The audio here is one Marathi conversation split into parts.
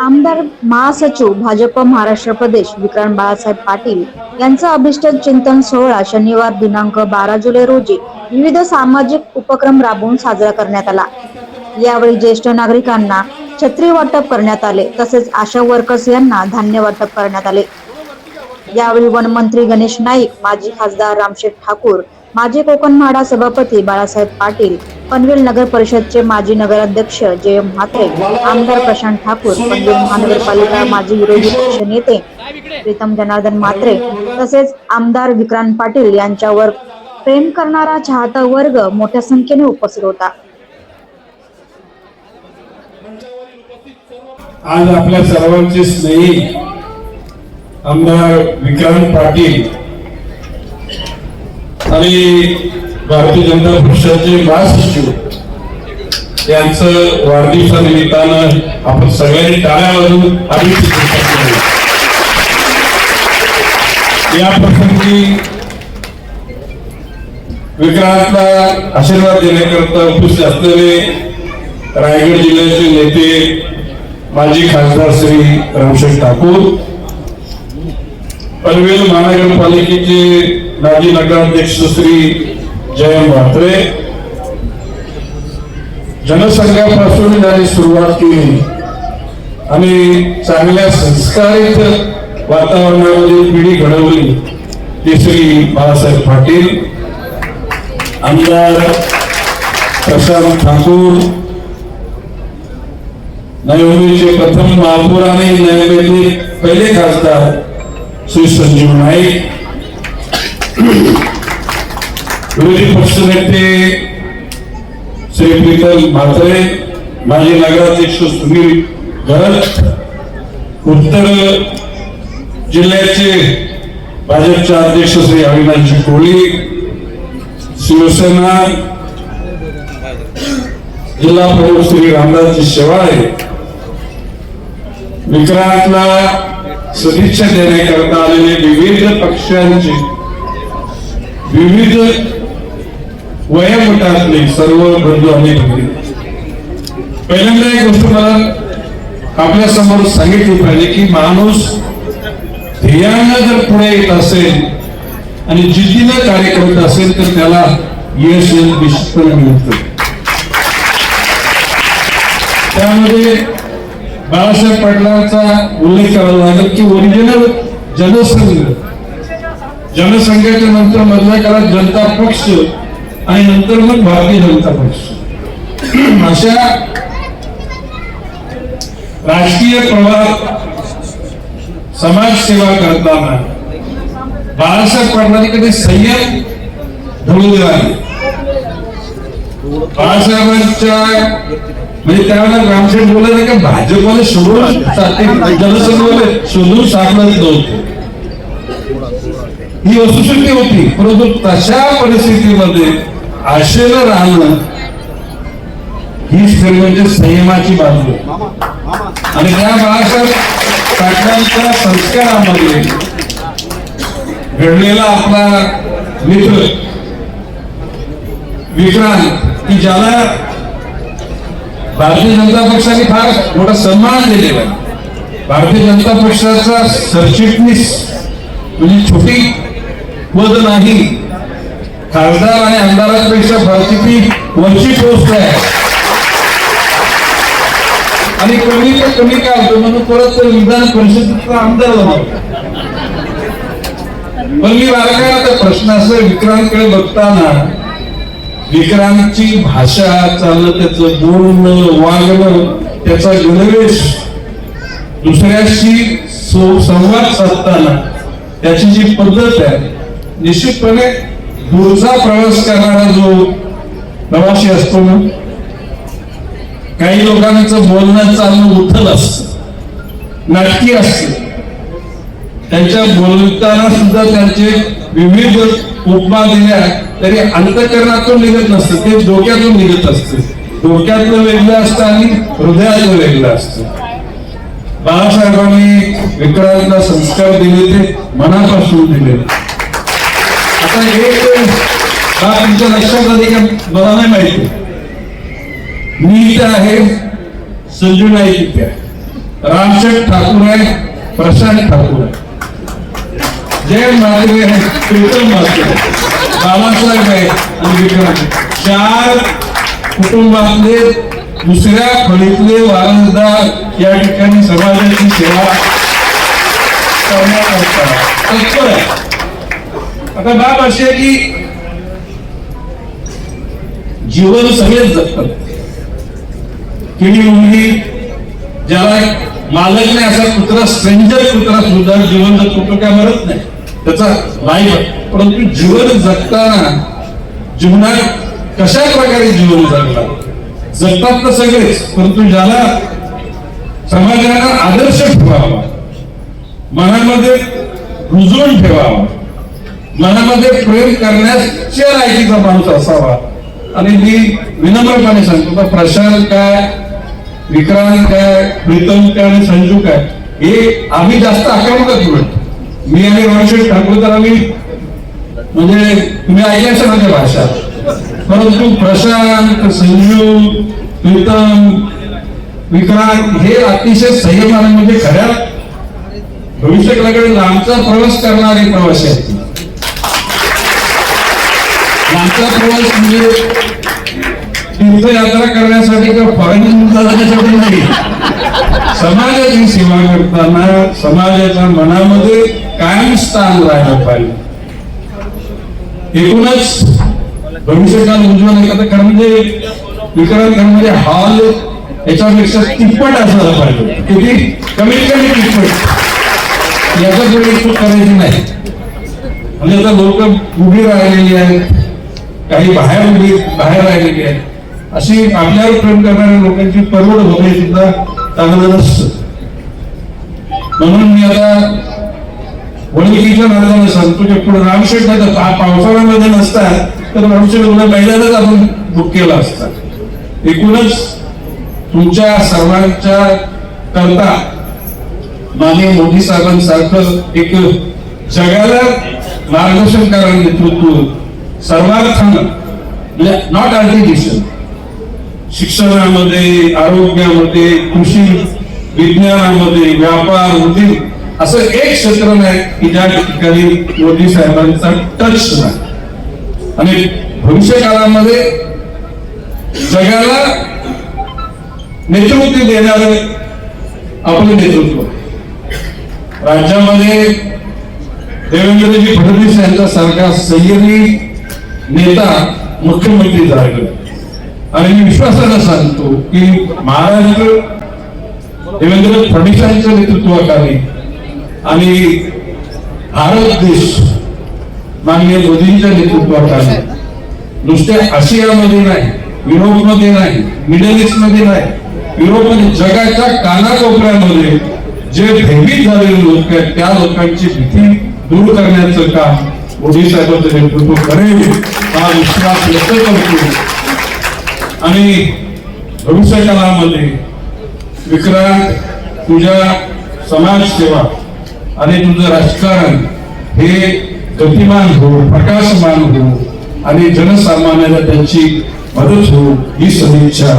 आमदार महासचिव भाजप महाराष्ट्र प्रदेश विक्रांत बाळासाहेब पाटील यांचा अभिष्ट चिंतन सोहळा शनिवार दिनांक बारा जुलै रोजी विविध सामाजिक उपक्रम राबवून साजरा करण्यात आला. यावेळी ज्येष्ठ नागरिकांना छत्री वाटप करण्यात आले तसेच आशा वर्कर्स यांना धान्य वाटप करण्यात आले. यावेळी वनमंत्री गणेश नाईक माजी खासदार रामशेठ ठाकूर माजी कोकण म्हाडा सभापती बाळासाहेब पाटील पनवेल नगर परिषदचे माजी नगराध्यक्ष जयम म्हात्रे आमदार प्रशांत ठाकूर पनवेल महानगरपालिका माजी विरोधी पक्ष नेते प्रीतम जनार्दन म्हात्रे तसेच आमदार विक्रांत पाटील यांच्यावर प्रेम करणारा चाहता वर्ग मोठ्या संख्येने उपस्थित होता. आज आपल्या सर्वांचे स्नेही आमदार विक्रांत पाटील आणि भारतीय जनता पक्षाचे महासचिव यांचं वाढदिवसा निमित्तानं आपण सगळ्यांनी टाळ्या वाजवून या प्रसंगी विक्रांतला आशीर्वाद देण्याकरता उपस्थित असलेले रायगड जिल्ह्याचे नेते माजी खासदार श्री रामशेठ ठाकूर पनवेल महानगरपालिकेचे माजी नगराध्यक्ष श्री जयंत म्हात्रे जनसंघापासून त्यांनी सुरुवात केली आणि चांगल्या संस्कारित वातावरणामध्ये पिढी घडवली ते श्री बाळासाहेब पाटील आमदार प्रशांत ठाकूर नवी प्रथम महापौर आणि नवी पहिले खासदार श्री संजीव नाईक विरोधी पक्षनेते श्री प्रीतम म्हात्रे माजी नगराध्यक्ष सुनील गरज उत्तर जिल्ह्याचे भाजपचे अध्यक्ष श्री अविनाशजी कोळी शिवसेना जिल्हा प्रमुख श्री रामदासजी शेवाळे विक्रांतला सदिच्छा देण्याकरता आलेले विविध पक्षांचे विविध वयोगटातले सर्व बंधू आणि भगिनी पहिल्यांदा एक गोष्ट मला आपल्यासमोर सांगितली पाहिजे की माणूस ध्येयानं जर पुढे येत असेल आणि जिद्दीनं कार्य करत असेल तर त्याला यश निश्चितपणे मिळतं. त्यामध्ये बाळासाहेब पाटलांचा उल्लेख करावा लागेल की ओरिजिनल जनसंघ जनसंघाच्या नंतर मधल्या काळात जनता पक्ष आणि नंतर मग भारतीय जनता पक्ष. अशा राजकीय प्रवाह समाजसेवा करताना बाळासाहेब पाटलांनी कधी संयम धवलेला आहे बाळासाहेबांच्या म्हणजे त्यावेळेला रामसेठ बोलले नाही का भाजपने शोधून जनसंघ शोधून सापडत नव्हते ही वस्तुस्थिती होती परंतु तशा परिस्थितीमध्ये आशेनं राहणं हीच खरी म्हणजे संयमाची बाजू आणि त्या बाळासाहेब पाटलांच्या संस्कारामध्ये घडलेला आपला मित्र विक्रांत की ज्याला भारतीय जनता पक्षाने फार मोठा सन्मान दिलेला आहे. भारतीय जनता पक्षाचा सरचिटणीस म्हणजे छोटी पद नाही खासदार आणि आमदारांपेक्षा भारती वरची पोस्ट आहे. आणि कमी तर कमी काय होतो म्हणून परत तर विधान परिषदेचा आमदार झाला पण मी बारकाईला तर प्रश्न असं विक्रांतकडे बघताना विक्रांतची भाषा चाललं त्याचं बोलणं वागणं त्याचा गणवेश दुसऱ्याशी संवाद साधताना त्याची जी पद्धत आहे निश्चितपणे दूरचा प्रवास करणारा जो प्रवासी असतो ना काही लोकांचं बोलणं चालणं उठल असत नाटकी असत. त्यांच्या बोलताना सुद्धा त्यांचे विविध उपमा दिल्या तरी अंतकरणातून निघत नसतं ते डोक्यातून निघत असते. डोक्यातलं वेगळं असतं आणि हृदयातलं वेगळं असतं. बाळासाहेबांनी विक्रांतला संस्कार दिले ते मनापासून दिले. आता एक तुमच्या लक्षात आली का मला नाही माहिती? मी इथे आहे संजू नाईक. इथे रामशेठ ठाकूर आहे प्रशांत ठाकूर आहे. जय माधवे आहे प्रीतम माधवे बाबासाहेब आहे आणि विक्रांत चार कुटुंबातले दुसऱ्या खोलीतले वारसदार या ठिकाणी समाजाची सेवा करण्याकरता तत्पर आहे. आता बाब अशी आहे की जीवन सगळेच जगतात. किणी मुलगी ज्याला मालक नाही असा कुत्रा स्ट्रेंजर कुत्रा सुद्धा जीवन जगतो तो काय मरत नाही. त्याचा लाईफ परंतु जीवन जगताना जीवनात कशा प्रकारे जीवन जगला? जगतात तर सगळेच परंतु ज्याला समाजाला आदर्श ठेवावा मनामध्ये रुजवून ठेवावा मनामध्ये प्रेम करण्याच्या लायकीचा माणूस असावा. आणि मी विनम्रपणे सांगतो तर प्रशांत काय विक्रांत काय प्रीतम काय आणि संजू काय हे आम्ही जास्त आक्रमकच म्हणतो मी आणि रामशेठ ठाकूर तर आम्ही म्हणजे तुम्ही ऐकलं माझ्या भाषा. परंतु प्रशांत संजू प्रीतम विक्रांत हे अतिशय संयमाने म्हणजे खऱ्या भविष्याकडे लांबचा प्रवास करणारे प्रवासी आहेत. आमचा प्रवास म्हणजे तीर्थयात्रा करण्यासाठी किंवा फॉरेन जाण्यासाठी नाही. समाजाची सेवा करताना समाजाच्या मनामध्ये कायम स्थान राहिलं पाहिजे. एकूणच भविष्यकाल उज्ज्वल एखादं खरं म्हणजे विक्रांत खरं म्हणजे हॉल याच्यापेक्षा तिप्पट असायला पाहिजे. किती? कमीत कमी तिप्पट. याचा पुढे करायची नाही. म्हणजे आता लोक उभी राहिलेली आहेत. काही बाहेर उभी बाहेर राहिलेली आहेत. अशी आपल्यावर प्रेम करणाऱ्या लोकांची परवड होणे सुद्धा चांगलं नसतं. म्हणून मी आता वणिकीच्या नात्याने सांगतो की पुढे रामशेठ नाही पावसाळ्यामध्ये नसतात तर रामशेठ उद्या पहिल्यांदाच आपण बुक केला असता. एकूणच तुमच्या सर्वांच्या करता माने मोदी साहेबांसारखं एक जगाला मार्गदर्शन करणारं नेतृत्व सर्वार्थानं म्हणजे नॉट आर्टिफिशियल शिक्षणामध्ये आरोग्यामध्ये कृषी विज्ञानामध्ये व्यापार उद्योग असं एक क्षेत्र नाही की ज्या ठिकाणी मोदी साहेबांचा टच नाही. आणि भविष्य काळामध्ये जगाला नेतृत्व देणार आपलं नेतृत्व. राज्यामध्ये देवेंद्रजी फडणवीस यांच्यासारखा सह्याद्री नेता मुख्यमंत्री झाले. आणि मी विश्वासाला सांगतो की महाराष्ट्र देवेंद्र फडणवीसांच्या नेतृत्वाखाली आणि भारत देश माननीय मोदींच्या नेतृत्वाखाली नुसत्या आशियामध्ये नाही युरोपमध्ये नाही मिडल ईस्टमध्ये नाही युरोपमध्ये जगाच्या कानाकोपऱ्यामध्ये जे भयभीत झालेले लोक आहेत त्या लोकांची भीती दूर करण्याचं काम मोदी साहेबांचं नेतृत्व करेल हा विश्वास व्यक्त करतो. आणि भविष्य काळामध्ये विक्रांत तुझ्या समाजसेवा आणि तुझं राजकारण हे गतिमान हो प्रकाशमान हो आणि जनसामान्याला त्यांची मदत हो ही सदिच्छा.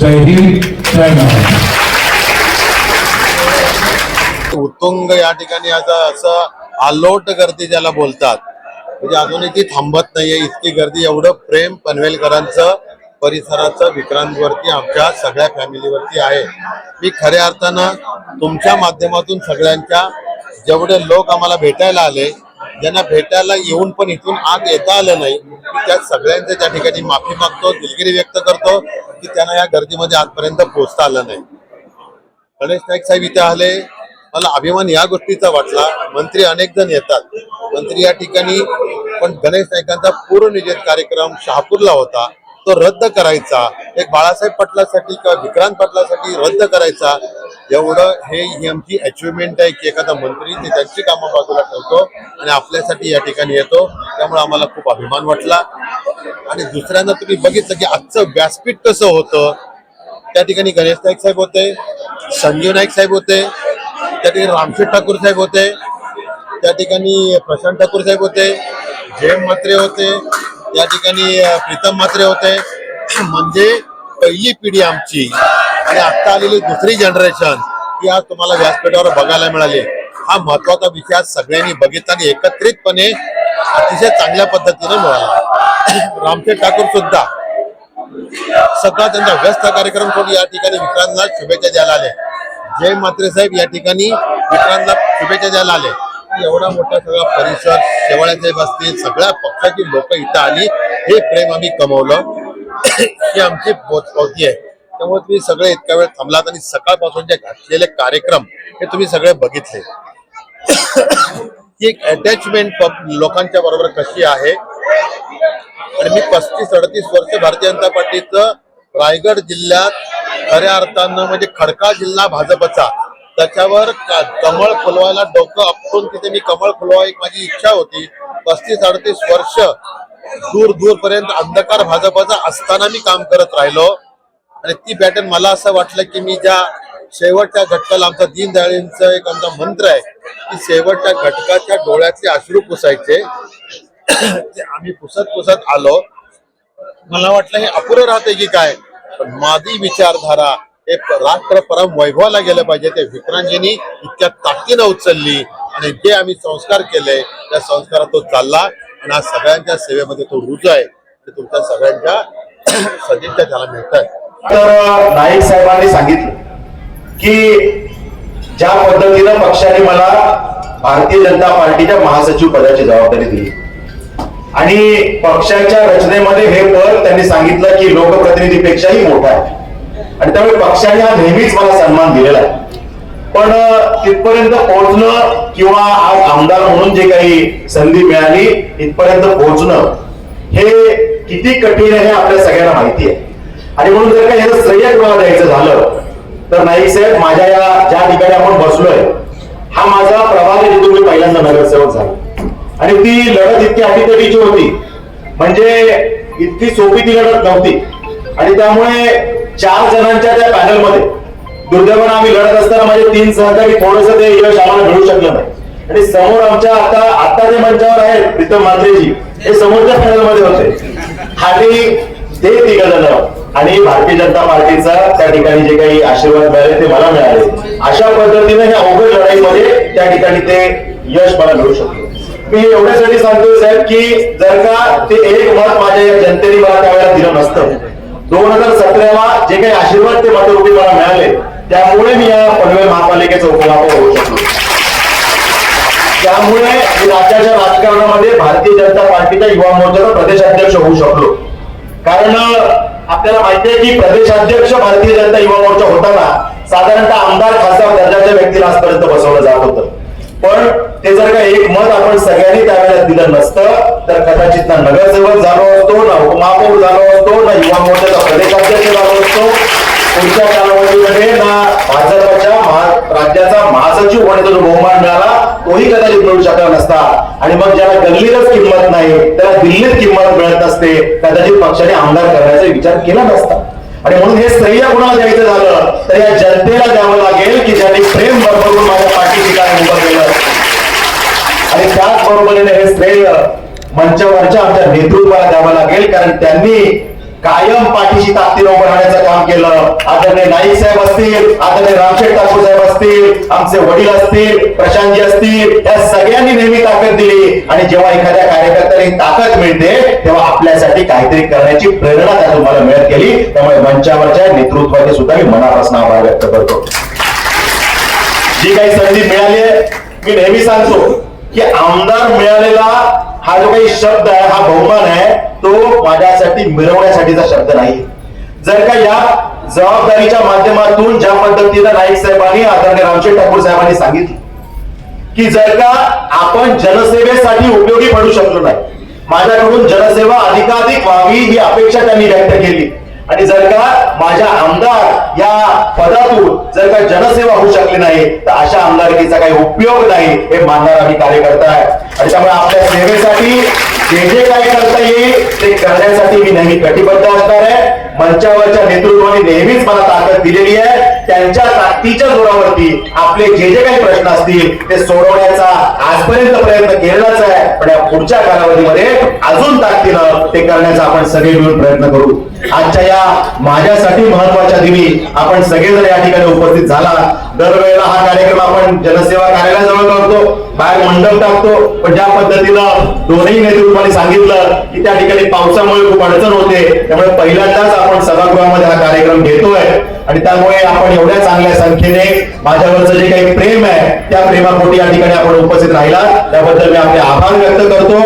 जय हिंद जय महाराज उत्तुंग या ठिकाणी आता असं आलोट गर्दी ज्याला बोलतात. म्हणजे अजूनही ती थांबत नाहीये. इतकी गर्दी एवढं प्रेम पनवेलकरांचं परिसराचं विक्रांतवरती आमच्या सगळ्या फॅमिलीवरती आहे. मी खऱ्या अर्थानं तुमच्या माध्यमातून सगळ्यांच्या जेवढे लोक आम्हाला भेटायला आले ज्यांना भेटायला येऊन पण इथून आत येता आलं नाही त्या सगळ्यांचे त्या ठिकाणी माफी मागतो दिलगिरी व्यक्त करतो की त्यांना या गर्दीमध्ये आजपर्यंत पोहोचता आलं नाही. गणेश नाईक साहेब इथे आले मला अभिमान या गोष्टीचा वाटला. मंत्री अनेक जण येतात. मंत्री या ठिकाणी पण गणेश नाईकांचा पूर्वनियोजित कार्यक्रम शहापूरला होता. तो तो रद्द करायचा. एक बाळासाहेब पाटलासाठी किंवा विक्रांत पाटलासाठी रद्द करायचा. एवढं हे ही आमची अचिव्हमेंट आहे की एखादा मंत्री ते त्यांची कामं बाजूला ठेवतो आणि आपल्यासाठी या ठिकाणी येतो. त्यामुळे आम्हाला खूप अभिमान वाटला. आणि दुसऱ्यांदा तुम्ही बघितलं की आजचं व्यासपीठ कसं होतं? त्या ठिकाणी गणेश नाईक साहेब होते संजीव नाईक साहेब होते त्या ठिकाणी रामशेठ ठाकूर साहेब होते त्या ठिकाणी प्रशांत ठाकूर साहेब होते जेम मात्रे होते त्या ठिकाणी प्रीतम मात्रे होते. म्हणजे पहिली पिढी आमची आणि आता आलेली दुसरी जनरेशन ही आज तुम्हाला व्यासपीठावर बघायला मिळाली. हा महत्त्वाचा विषय आज सगळ्यांनी बघितला आणि एकत्रितपणे अतिशय चांगल्या पद्धतीने मिळाला. रामशेठ ठाकूर सुद्धा सगळा त्यांचा व्यस्त कार्यक्रम करून या ठिकाणी विक्रांतला शुभेच्छा द्यायला आले. जय मात्रे साहेब या ठिकाणी विक्रांतला शुभेच्छा द्यायला आले. एवढा मोठा सगळा परिसर शेवाळ्याचे साहेब असतील सगळ्या पक्षाची लोक इथं आली हे प्रेम आम्ही कमवलं. ही आमची पोचपावती आहे. त्यामुळे तुम्ही सगळे इतक्या वेळ थांबलात आणि सकाळपासून जे घातलेले कार्यक्रम हे तुम्ही सगळे बघितले. ही एक अटॅचमेंट लोकांच्या बरोबर कशी आहे? आणि मी पस्तीस अडतीस वर्ष भारतीय जनता पार्टीचं रायगड जिल्ह्यात खऱ्या अर्थानं म्हणजे खडका जिल्हा भाजपचा. त्याच्यावर कमळ फुलवायला डोकं आपटून तिथे मी कमळ फुलवा एक माझी इच्छा होती. पस्तीस अडतीस वर्ष दूर दूर पर्यंत अंधकार भाजपाचा असताना मी काम करत राहिलो. आणि ती पॅटर्न मला असं वाटलं की मी ज्या शेवटच्या घटकाला आमचा दीनदयाळींचं एक आमचा मंत्र आहे की शेवटच्या घटकाच्या डोळ्यातले अश्रू पुसायचे. ते आम्ही पुसत पुसत आलो. मला वाटलं हे अपुरं राहते की काय? पण मादी विचारधारा हे राष्ट्र परम वैभवाला गेलं पाहिजे. ते विक्रांतजींनी इतक्या ताकदीनं उचलली आणि जे आम्ही संस्कार केले त्या संस्कारात तो चालला आणि आज सगळ्यांच्या सेवेमध्ये तो रुजू आहे. ते तुमच्या सगळ्यांच्या सदिच्छा त्याला मिळत आहे तर नाईक साहेबांनी सांगितलं की ज्या पद्धतीनं पक्षाने मला भारतीय जनता पार्टीच्या महासचिव पदाची जबाबदारी दिली. आणि पक्षाच्या रचनेमध्ये हे पद त्यांनी सांगितलं की लोकप्रतिनिधीपेक्षाही मोठं आहे. आणि त्यामुळे पक्षाने हा नेहमीच मला सन्मान दिलेला आहे. पण तिथपर्यंत पोहोचणं किंवा आज आमदार म्हणून जे काही संधी मिळाली इथपर्यंत पोहोचणं हे किती कठीण आहे हे आपल्या सगळ्यांना माहिती आहे. आणि म्हणून जर का याचं श्रेय कोणाला द्यायचं झालं तर नाईक साहेब माझ्या या ज्या ठिकाणी आपण बसलोय हा माझा प्रभाग जिथून मी पहिल्यांदा नगरसेवक झालो. आणि ती लढत इतकी अटीतटीची होती. म्हणजे इतकी सोपी ती लढत नव्हती. आणि त्यामुळे चार जणांच्या त्या पॅनलमध्ये दुर्दैवानं आम्ही लढत असताना माझे तीन सहकारी थोडस ते यश आम्हाला मिळू शकलं नाही. आणि समोर आमच्या आता आता जे मंचावर आहेत प्रीतम मात्रेजी हे समोरच्या पॅनलमध्ये होते. आणि ते तिघ जण आणि भारतीय जनता पार्टीचा त्या ठिकाणी जे काही आशीर्वाद मिळाले ते मला मिळाले. अशा पद्धतीने ह्या अवघड लढाईमध्ये त्या ठिकाणी ते यश मला मिळू शकतो मी एवढ्यासाठी सांगतोय साहेब की जर का ते एक मत माझ्या जनतेने मला त्यावेळेला दिलं नसतं दोन हजार सतराला जे काही आशीर्वाद ते मतरूपी मला मिळाले त्यामुळे मी या पनवेल महापालिकेचा उपलाभ होऊ शकलो. त्यामुळे मी राज्याच्या राजकारणामध्ये भारतीय जनता पार्टीच्या युवा मोर्चाचा प्रदेशाध्यक्ष होऊ शकलो. कारण आपल्याला माहिती आहे की प्रदेशाध्यक्ष भारतीय जनता युवा मोर्चा होताना साधारणतः आमदार खासदार दर्जाच्या व्यक्तीला आजपर्यंत बसवलं जात होतं. पण ते जर का एक मत आपण सगळ्यांनी त्यावेळेला दिलं नसतं तर कदाचित ना नगरसेवक झालो असतो ना उपमहापौर झालो असतो ना युवा मोर्चाचा प्रदेशाध्यक्ष झालो असतो. पुढच्या कालावधीमध्ये ना भाजपच्या राज्याचा महासचिव होण्याचा जो बहुमान मिळाला तोही कदाचित मिळू शकला नसता. आणि मग ज्याला गल्लीतच किंमत नाही त्याला दिल्लीत किंमत मिळत नसते कदाचित पक्षाने आमदार करण्याचा विचार केला नसता. आणि म्हणून हे स्त्रिया कुणाला द्यायचं झालं तर या जनतेला द्यावं लागेल की ज्यांनी प्रेम भरभरून माझ्या पाठीशी काय उभं केलं. आणि त्याच बरोबरीने हे श्रेय मंचावरच्या आमच्या नेतृत्वाला द्यावं लागेल कारण त्यांनी कायम पाठीशी ताकदीनं उभं राहण्याचं काम केलं. आदरणीय नाईक साहेब असतील आदरणीय रामशेठ ठाकूर साहेब असतील आमचे वडील असतील प्रशांतजी असतील या सगळ्यांनी नेहमी ताकद दिली. आणि जेव्हा एखाद्या कार्यकर्त्याला ताकद मिळते तेव्हा आपल्यासाठी काहीतरी करण्याची प्रेरणा त्या तुम्हाला मिळत गेली. त्यामुळे मंचावरच्या नेतृत्वाचे सुद्धा मी मनापासून आभार व्यक्त करतो. जी काही संधी मिळाली मी नेहमी सांगतो की आमदार मिळालेला हा जो काही शब्द आहे हा बहुमान आहे तो माझ्यासाठी मिळवण्यासाठीचा शब्द नाही. जर का या जबाबदारीच्या माध्यमातून ज्या पद्धतीनं नाईक साहेबांनी आदरणीय रामशेठ ठाकूर साहेबांनी सांगितलं की जर का आपण जनसेवेसाठी उपयोगी पडू शकलो नाही माझ्याकडून जनसेवा अधिकाधिक व्हावी ही अपेक्षा त्यांनी व्यक्त केली. आणि जर का माझ्या आमदार या पदातून जर का जनसेवा होऊ शकली नाही तर अशा आमदारकीचा काही उपयोग नाही हे मानणार आम्ही कार्यकर्ता आहे आणि त्यामुळे आपल्या सेवेसाठी जे जे काय करता येईल ते करण्यासाठी मी नेहमी कटिबद्ध असणार आहे. मंचावरच्या नेतृत्वाने नेहमीच मला ताकद दिलेली आहे. त्यांच्या ताकदीच्या जोरावरती आपले जे जे काही प्रश्न असतील ते सोडवण्याचा आजपर्यंत प्रयत्न केलेलाच आहे. पण या पुढच्या कालावधीमध्ये अजून ताकदीनं ते करण्याचा आपण सगळे मिळून प्रयत्न करू. आजच्या या माझ्यासाठी महत्त्वाच्या दिनी आपण सगळेजण या ठिकाणी उपस्थित झाला. दरवेळेला हा कार्यक्रम आपण जनसेवा कार्यालयाजवळ करतो. बाहेर मंडप टाकतो? पण ज्या पद्धतीनं दोन्ही नेतृत्वाने सांगितलं की त्या ठिकाणी पावसामुळे खूप अडचण होते त्यामुळे पहिल्यांदाच आपण सभागृहामध्ये हा कार्यक्रम घेतोय. आणि त्यामुळे आपण एवढ्या चांगल्या संख्येने माझ्यावरचं जे काही प्रेम आहे त्या प्रेमापोटी या ठिकाणी आपण उपस्थित राहिला त्याबद्दल मी आपले आभार व्यक्त करतो.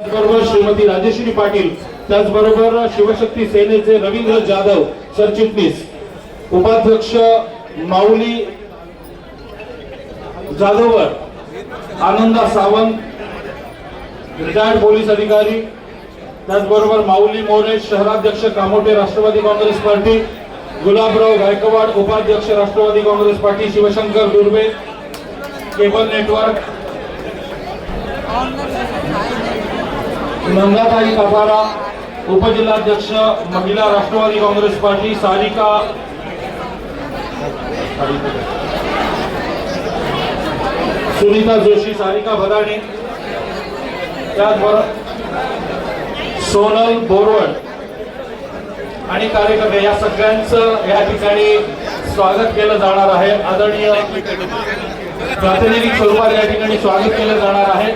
त्याचबरोबर श्रीमती राजेश्री पाटील त्याचबरोबर शिवशक्ती सेनेचे रवींद्र जाधव सरचिटणीस उपाध्यक्ष माऊली जाधववर आनंदा सावंत रिटायर्ड पोलीस अधिकारी त्याचबरोबर माऊली मोरे शहराध्यक्ष कामोटे राष्ट्रवादी काँग्रेस पार्टी गुलाबराव गायकवाड उपाध्यक्ष Rashtravadi Congress party Shivshankar Durve cable network Nandatai Kapara उपजिल्हाध्यक्ष महिला राष्ट्रवादी काँग्रेस पार्टी सारिका सुनीता जोशी सारिका भदाणे त्याचबरोबर सोनल बोरवड आणि कार्यकर्ते या सगळ्यांचं या ठिकाणी स्वागत केलं जाणार आहे. आदरणीय प्रातिनिधिक स्वरूपात या ठिकाणी स्वागत केलं जाणार आहे.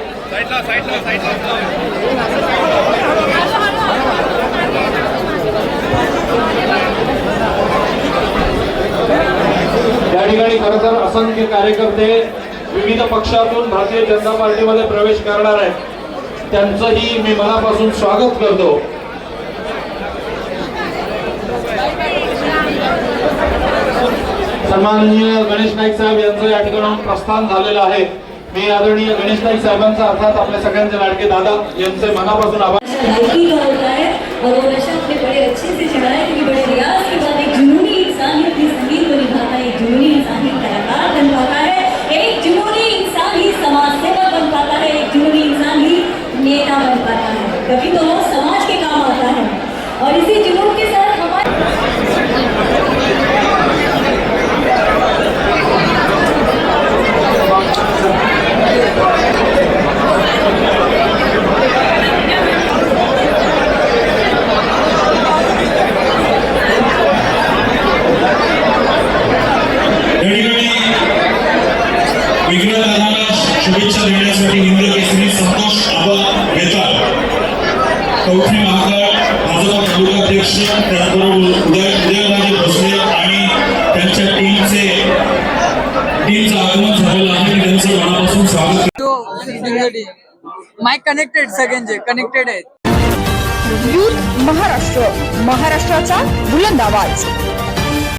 या ठिकाणी खरं तर असंख्य कार्यकर्ते विविध पक्षातून भारतीय जनता पार्टीमध्ये प्रवेश करणार आहेत. त्यांचंही मी मनापासून स्वागत करतो. सन्माननीय गणेश नाईक साहेब यांचं या ठिकाणी प्रस्थान झालेलं आहे. मी आदरणीय गणेश नाईक साहेबांचा अर्थात आपल्या सगळ्यांचे लाडके दादा यांचे मनापासून आभार लाइकी का होता है और वो नशा अपने बड़े अच्छे से चढ़ा है क्योंकि बड़े रियाज के बाद एक जुनूनी इंसान ही अपनी संगीत को निभाता है एक जुनूनी इंसान ही कलाकार बन पाता है एक जुनूनी इंसान ही समाज सेवक बन पाता है एक जुनूनी इंसान ही नेता बन तभी कभी तो समाज के काम आता है। और इसी जुनून के साथ हमारे कनेक्टेड सगळ्यांचे कनेक्टेड आहेत. महाराष्ट्र महाराष्ट्राचा बुलंद आवाज.